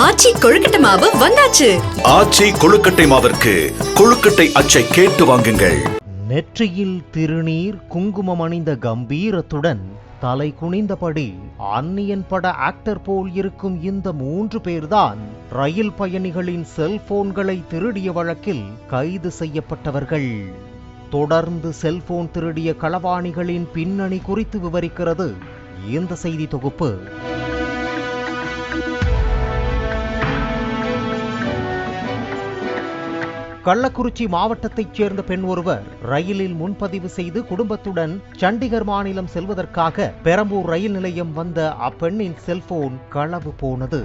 ஆச்சி கொழுக்கட்டை மாவு வந்தாச்சு. ஆச்சி கொழுக்கட்டை மாவிற்கு கொழுக்கட்டை அச்சை கேட்டு வாங்குங்கள். நெற்றியில் திருநீர் குங்குமம் அணிந்த கம்பீரத்துடன் தலை குனிந்தபடி அந்நியன் பட ஆக்டர் போல் இருக்கும் இந்த மூன்று பேர்தான் ரயில் பயணிகளின் செல்போன்களை திருடிய வழக்கில் கைது செய்யப்பட்டவர்கள். தொடர்ந்து செல்போன் திருடிய களவாணிகளின் பின்னணி குறித்து விவரிக்கிறது இந்த செய்தி தொகுப்பு. கள்ளக்குறிச்சி மாவட்டத்தைச் சேர்ந்த பெண் ஒருவர் ரயிலில் முன்பதிவு செய்து குடும்பத்துடன் சண்டிகர் மாநிலம் செல்வதற்காக பெரம்பூர் ரயில் நிலையம் வந்த அப்பெண்ணின் செல்போன் களவு போனது.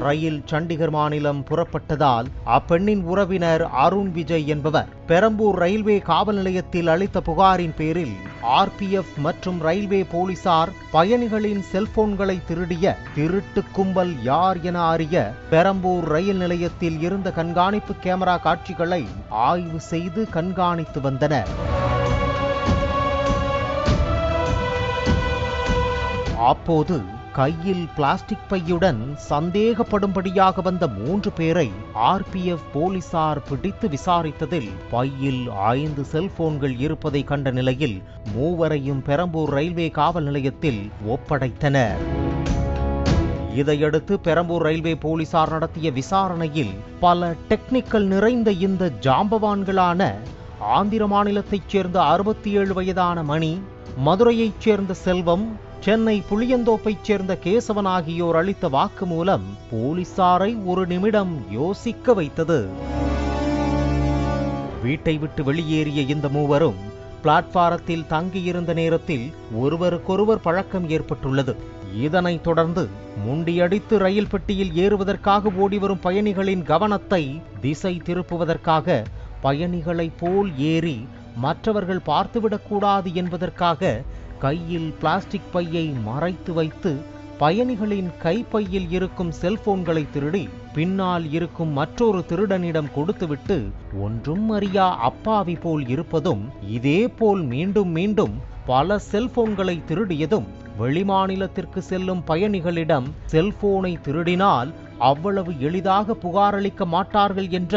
ரயில் சண்டிகர் மாநிலம் புறப்பட்டதால் அப்பெண்ணின் உறவினர் அருண் விஜய் என்பவர் பெரம்பூர் ரயில்வே காவல் நிலையத்தில் அளித்த புகாரின் பேரில் ஆர்பிஎஃப் மற்றும் ரயில்வே போலீசார் பயணிகளின் செல்போன்களை திருடிய திருட்டு கும்பல் யார் என அறிய பெரம்பூர் ரயில் நிலையத்தில் இருந்த கண்காணிப்பு கேமரா காட்சிகளை ஆய்வு செய்து கண்காணித்து வந்தனர். அப்போது கையில் பிளாஸ்டிக் பையுடன் சந்தேகப்படும்படியாக வந்த மூன்று பேரை ஆர்பிஎஃப் போலீசார் பிடித்து விசாரித்ததில் பையில் ஐந்து செல்போன்கள் இருப்பதை கண்ட நிலையில் மூவரையும் பெரம்பூர் ரயில்வே காவல் நிலையத்தில் ஒப்படைத்தனர். இதையடுத்து பெரம்பூர் ரயில்வே போலீசார் நடத்திய விசாரணையில் பல டெக்னிக்கல் நிறைந்த இந்த ஜாம்பவான்களான ஆந்திர மாநிலத்தைச் சேர்ந்த அறுபத்தி ஏழு வயதான மணி மதுரையைச் சேர்ந்த செல்வம் சென்னை புளியந்தோப்பைச் சேர்ந்த கேசவன் ஆகியோர் அளித்த வாக்குமூலம் போலீசாரை ஒரு நிமிடம் யோசிக்க வைத்தது. வீட்டை விட்டு வெளியேறிய இந்த மூவரும் பிளாட்பாரத்தில் தங்கியிருந்த நேரத்தில் ஒருவருக்கொருவர் பழக்கம் ஏற்பட்டுள்ளது. இதனைத் தொடர்ந்து முண்டியடித்து ரயில் பெட்டியில் ஏறுவதற்காக ஓடிவரும் பயணிகளின் கவனத்தை திசை திருப்புவதற்காக பயணிகளைப் போல் ஏறி மற்றவர்கள் பார்த்துவிடக்கூடாது என்பதற்காக கையில் பிளாஸ்டிக் பையை மறைத்து வைத்து பயணிகளின் கைப்பையில் இருக்கும் செல்போன்களை திருடி பின்னால் இருக்கும் மற்றொரு திருடனிடம் கொடுத்துவிட்டு ஒன்றும் அறியா அப்பாவி போல் இருப்பதும் இதே போல் மீண்டும் மீண்டும் பல செல்போன்களை திருடியதும் வெளிமாநிலத்திற்கு செல்லும் பயணிகளிடம் செல்போனை திருடினால் அவ்வளவு எளிதாக புகாரளிக்க மாட்டார்கள் என்ற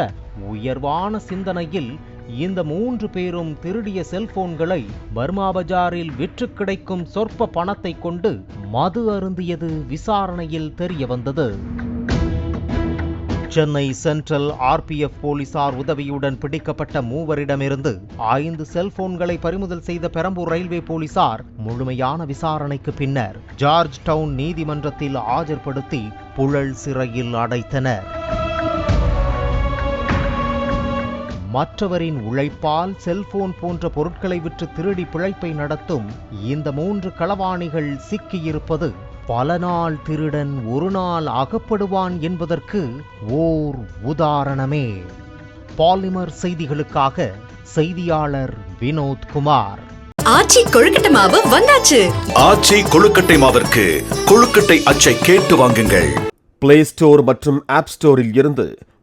உயர்வான சிந்தனையில் இந்த மூன்று பேரும் திருடிய செல்போன்களை பர்மா பஜாரில் விற்று கிடைக்கும் சொற்ப பணத்தை கொண்டு மது அருந்தியது விசாரணையில் தெரிய வந்தது. சென்னை சென்ட்ரல் ஆர்பிஎஃப் போலீசார் உதவியுடன் பிடிக்கப்பட்ட மூவரிடமிருந்து ஐந்து செல்போன்களை பறிமுதல் செய்த பெரம்பூர் ரயில்வே போலீசார் முழுமையான விசாரணைக்கு பின்னர் ஜார்ஜ் டவுன் நீதிமன்றத்தில் ஆஜர்படுத்தி புழல் சிறையில் அடைத்தனர். மற்றவரின் உழைப்பால் செல்போன் போன்ற பொருட்களை விற்று திருடி பிழைப்பை நடத்தும் இந்த மூன்று களவாணிகள் சிக்கியிருப்பது பல நாள் திருடன் ஒரு நாள் அகப்படுவான் என்பதற்கு ஓர் உதாரணமே. பாலிமர் செய்திகளுக்காக செய்தியாளர் வினோத் குமார். ஆச்சி கொழுக்கட்டை மாவு வந்தாச்சு. ஆச்சி கொழுக்கட்டை மாவிற்கு கொழுக்கட்டை அச்சை கேட்டு வாங்குங்கள். பிளே ஸ்டோர் மற்றும் ஆப் ஸ்டோரில் இருந்து